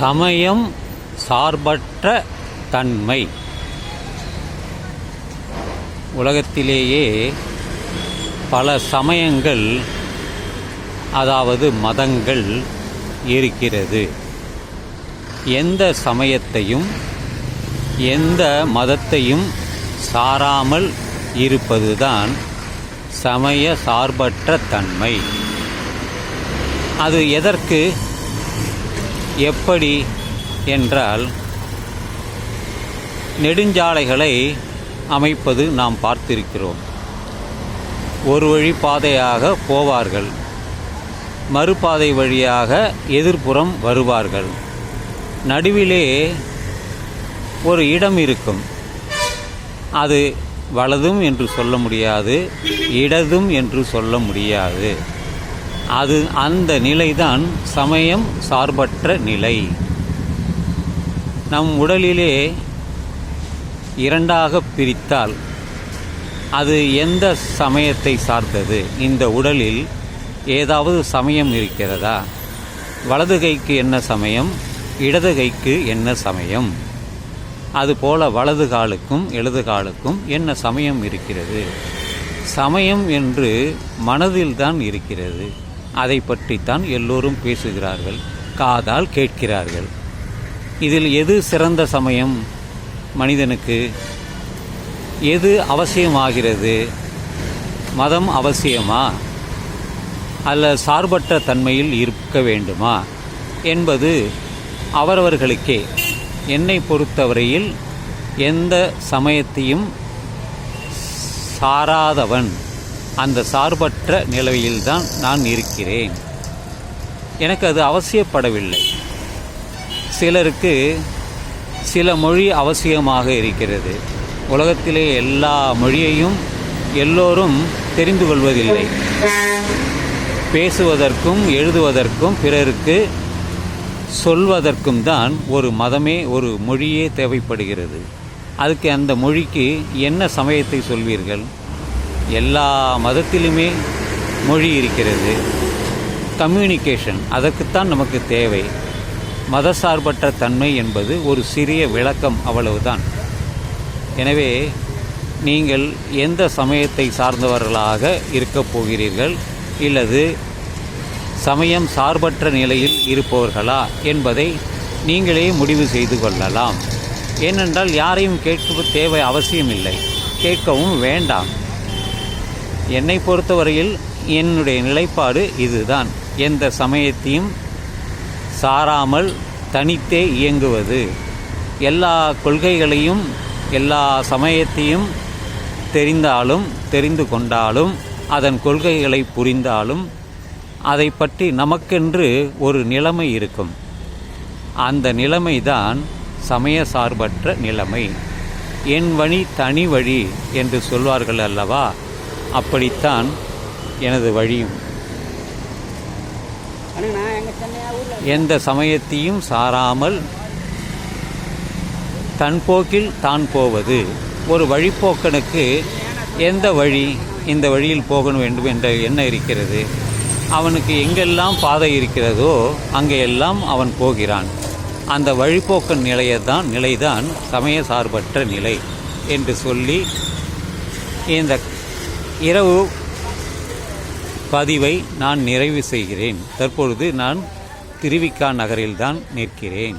சமயம் சார்பற்ற தன்மை. உலகத்திலேயே பல சமயங்கள் அதாவது மதங்கள் இருக்கிறது. எந்த சமயத்தையும் எந்த மதத்தையும் சாராமல் இருப்பதுதான் சமய சார்பற்ற தன்மை. அது எதற்கு? எப்படி என்றால் நெடுஞ்சாலைகளை அமைப்பது நாம் பார்த்திருக்கிறோம். ஒரு வழி பாதையாக போவார்கள். மறுபாதை வழியாக எதிர்ப்புறம் வருவார்கள். நடுவிலே ஒரு இடம் இருக்கும். அது வலதும் என்று சொல்ல முடியாது இடதும் என்று சொல்ல முடியாது. அது அந்த நிலைதான் சமயம் சார்பற்ற நிலை. நம் உடலிலே இரண்டாக பிரித்தால் அது எந்த சமயத்தை சார்ந்தது? இந்த உடலில் ஏதாவது சமயம் இருக்கிறதா? வலது கைக்கு என்ன சமயம்? இடது கைக்கு என்ன சமயம்? அதுபோல வலது காலுக்கும் இடது காலுக்கும் என்ன சமயம் இருக்கிறது? சமயம் என்று மனதில்தான் இருக்கிறது. அதை பற்றித்தான் எல்லோரும் பேசுகிறார்கள் காதால் கேட்கிறார்கள். இதில் எது சிறந்த சமயம்? மனிதனுக்கு எது அவசியமாகிறது? மதம் அவசியமா? அல்ல சார்பற்ற தன்மையில் இருக்க வேண்டுமா? என்பது அவரவர்களுக்கே. என்னை பொறுத்தவரையில் எந்த சமயத்தையும் சாராதவன். அந்த சார்பற்ற நிலையில்தான் நான் இருக்கிறேன். எனக்கு அது அவசியப்படவில்லை. சிலருக்கு சில மொழி அவசியமாக இருக்கிறது. உலகத்திலே எல்லா மொழியையும் எல்லோரும் தெரிந்து கொள்வதில்லை. பேசுவதற்கும் எழுதுவதற்கும் பிறருக்கு சொல்வதற்கும் தான் ஒரு மதமே ஒரு மொழியே தேவைப்படுகிறது. அதுக்கு அந்த மொழிக்கு என்ன சமயத்தை சொல்வீர்கள்? எல்லா மதத்திலுமே மொழி இருக்கிறது. கம்யூனிகேஷன் அதற்குத்தான் நமக்கு தேவை. மதசார்பற்ற தன்மை என்பது ஒரு சிறிய விளக்கம் அவ்வளவுதான். எனவே நீங்கள் எந்த சமயத்தை சார்ந்தவர்களாக இருக்கப் போகிறீர்கள்? இல்லது சமயம் சார்பற்ற நிலையில் இருப்பவர்களா என்பதை நீங்களே முடிவு செய்து கொள்ளலாம். ஏனென்றால் யாரையும் கேட்க தேவை அவசியமில்லை. கேட்கவும் வேண்டாம். என்னை பொறுத்தவரையில் என்னுடைய நிலைப்பாடு இதுதான். எந்த சமயத்தையும் சாராமல் தனித்தே இயங்குவது. எல்லா கொள்கைகளையும் எல்லா சமயத்தையும் தெரிந்தாலும் தெரிந்து கொண்டாலும் அதன் கொள்கைகளை புரிந்தாலும் அதை பற்றி நமக்கென்று ஒரு நிலைமை இருக்கும். அந்த நிலைமைதான் சமய சார்பற்ற நிலைமை. என் வழி தனி வழி என்று சொல்வார்கள் அல்லவா? அப்படித்தான் எனது வழியும். எந்த சமயத்தையும் சாராமல் தன் போக்கில் தான் போவது. ஒரு வழிப்போக்கனுக்கு எந்த வழி இந்த வழியில் போக வேண்டும் என்ற எண்ணம் இருக்கிறது. அவனுக்கு எங்கெல்லாம் பாதை இருக்கிறதோ அங்கெல்லாம் அவன் போகிறான். அந்த வழிப்போக்கன் நிலையத்தான் நிலைதான் சமய சார்பற்ற நிலை என்று சொல்லி இந்த இரவு பதிவை நான் நிறைவு செய்கிறேன். தற்பொழுது நான் திருவிக்கா நகரில்தான் நிற்கிறேன்.